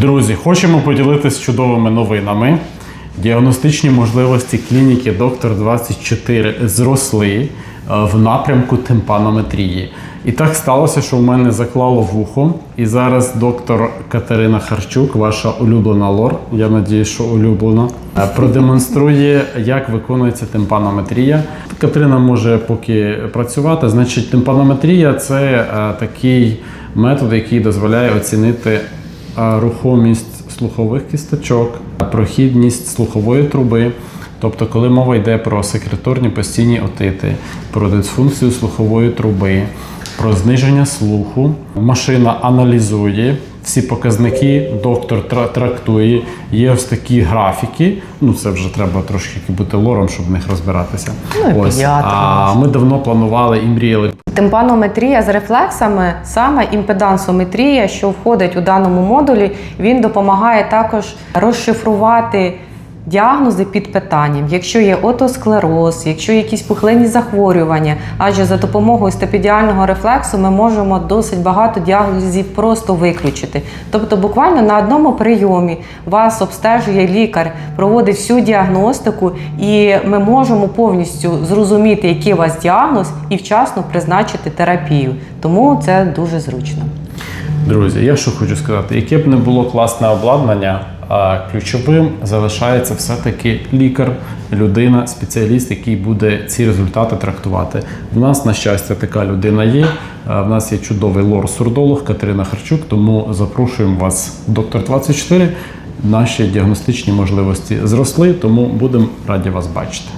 Друзі, хочемо поділитися чудовими новинами. Діагностичні можливості клініки Доктор 24 зросли е, в напрямку тимпанометрії. І так сталося, що в мене заклало вухо. І зараз доктор Катерина Харчук, ваша улюблена лор, я надію, що улюблена, е, продемонструє, як виконується тимпанометрія. Катерина може поки працювати. Значить, тимпанометрія це е, такий метод, який дозволяє оцінити рухомість слухових кісточок, прохідність слухової труби. Тобто, коли мова йде про секреторні постійні отити, про дисфункцію слухової труби, про зниження слуху, машина аналізує всі показники, доктор тра- трактує. Є ось такі графіки. Ну, це вже треба трошки бути лором, щоб в них розбиратися. Ну, ось. А ми давно планували і мріяли Тимпанометрія з рефлексами, саме імпедансометрія, що входить у даному модулі, він допомагає також розшифрувати діагнози під питанням. Якщо є отосклероз, якщо є якісь пухлинні захворювання, адже за допомогою степідіального рефлексу ми можемо досить багато діагнозів просто виключити. Тобто, буквально на одному прийомі вас обстежує лікар, проводить всю діагностику, і ми можемо повністю зрозуміти, який у вас діагноз, і вчасно призначити терапію. Тому це дуже зручно. Друзі, я що хочу сказати, яке б не було класне обладнання, ключовим залишається все-таки лікар, людина, спеціаліст, який буде ці результати трактувати. В нас, на щастя, така людина є. В нас є чудовий лор-сурдолог Катерина Харчук, тому запрошуємо вас, доктор 24. Наші діагностичні можливості зросли, тому будемо раді вас бачити.